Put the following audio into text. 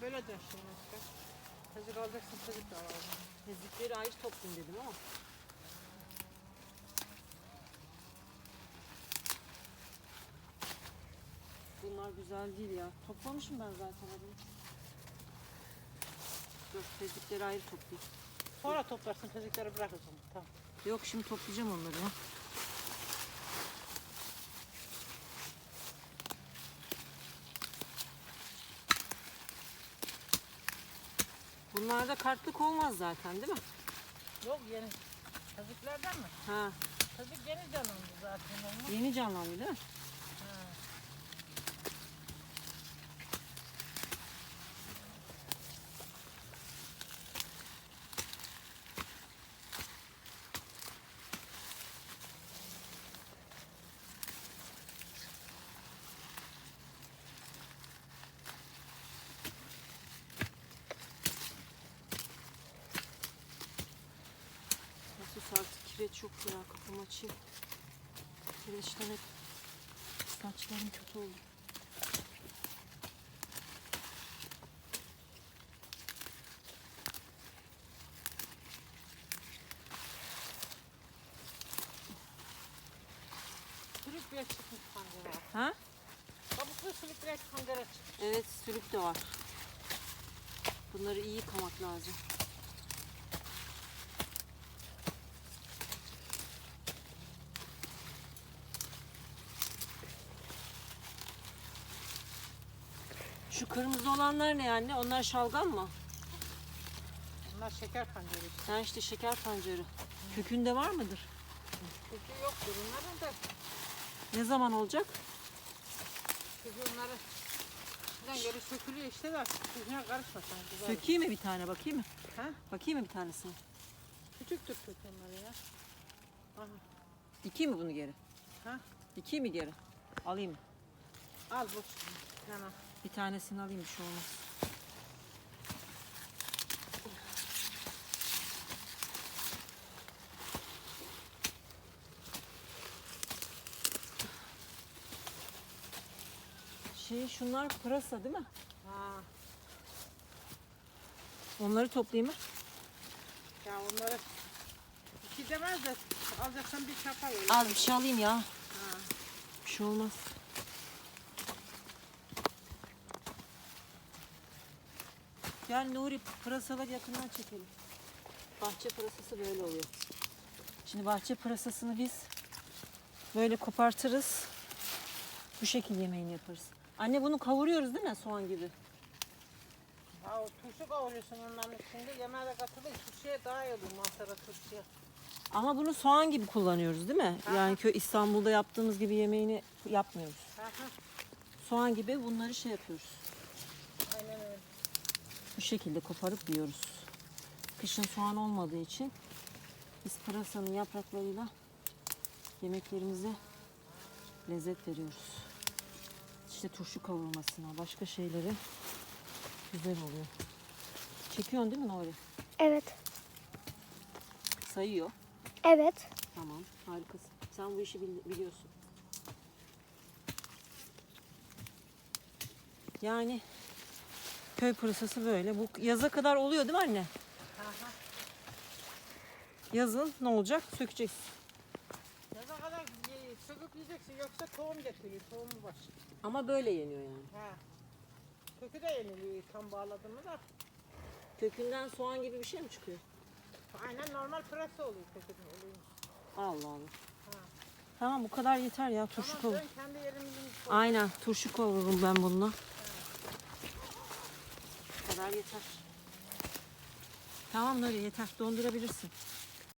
Ha böyle şimdi işte. Tezgah alacaksın tezgah da alalım. Tezlikleri ayrı toplayayım dedim ama. Bunlar güzel değil ya. Toplamışım ben zaten adını. Dur tezlikleri ayrı toplayayım. Sonra toplarsın tezgahları bırak o zaman. Tamam. Yok şimdi toplayacağım onları Bunlarda kartlık olmaz zaten değil mi? Yok yeni. Tezgahlardan mı? Ha, Tezgah yeni canlandı zaten olmaz. yeni canlandı değil mi? Artık kireç yok ya kafam açayım. Kireçten hep saçlarım kötü oldu. Sülük bile çıkmış kancara. Ha? Kabuklu sülük bile kancara çıkmış. Evet sülük de var. Bunları iyi yıkamak lazım. Şu kırmızı olanlar ne anne? Onlar şalgam mı? Bunlar şeker pancarı. Ha işte şeker pancarı. Kökünde var mıdır? Kökü yoktur bunların da. Ne zaman olacak? Kökü onları Şuradan geri sökülüyor işte de köküne karışmasın. Güzel. Sökeyim mi bir tane bakayım mı? Ha? Bakayım mı bir tanesini? Küçüktür kök onları ya. Aha. Dikeyim mi bunu geri? Ha? Dikeyim mi geri? Alayım mı? Al bu. Yana. Bir tanesini alayım bir şey olmaz. Şey şunlar pırasa değil mi? Ha. Onları toplayayım mı? Ya onları iki demez de alacaksan bir çapa ver. Az bir şey alayım ya. Ha. Bir şey olmaz. Gel Nuri pırasaları yakından çekelim. Bahçe pırasası böyle oluyor. Şimdi bahçe pırasasını biz böyle kopartırız. Bu şekilde yemeğini yaparız. Anne bunu kavuruyoruz değil mi soğan gibi? Ha o turşu kavuruyorsun onların içinde. Yemeğe de katılır. Turşuya daha iyi olur manzara turşuya. Ama bunu soğan gibi kullanıyoruz değil mi? Aha. Yani köy İstanbul'da yaptığımız gibi yemeğini yapmıyoruz. Ha ha. Soğan gibi bunları şey yapıyoruz. Bu şekilde koparıp yiyoruz. Kışın soğan olmadığı için biz pırasanın yapraklarıyla yemeklerimize lezzet veriyoruz. İşte turşu kavurmasına, başka şeylere güzel oluyor. Çekiyorsun değil mi Nuri? Evet. Sayıyor. Evet. Tamam, harikasın. Sen bu işi bil- biliyorsun. Yani köy pırasası böyle. Bu yaza kadar oluyor değil mi anne? Yazın ne olacak? Sökeceksin. Yaza kadar söküp yiyeceksin yoksa tohum getiriyor. Tohumu baş. Ama böyle yeniyor yani. Ha. Kökü de yeniliyor tam bağladın mı da. Kökünden soğan gibi bir şey mi çıkıyor? Aynen normal pırasa oluyor kökünün oluyor. Allah Allah. Ha. Tamam bu kadar yeter ya turşu Tamam kavur. ben kendi yerimizin Aynen turşu kavururum ben bununla. Yeter. Tamam Nuri yeter. Dondurabilirsin.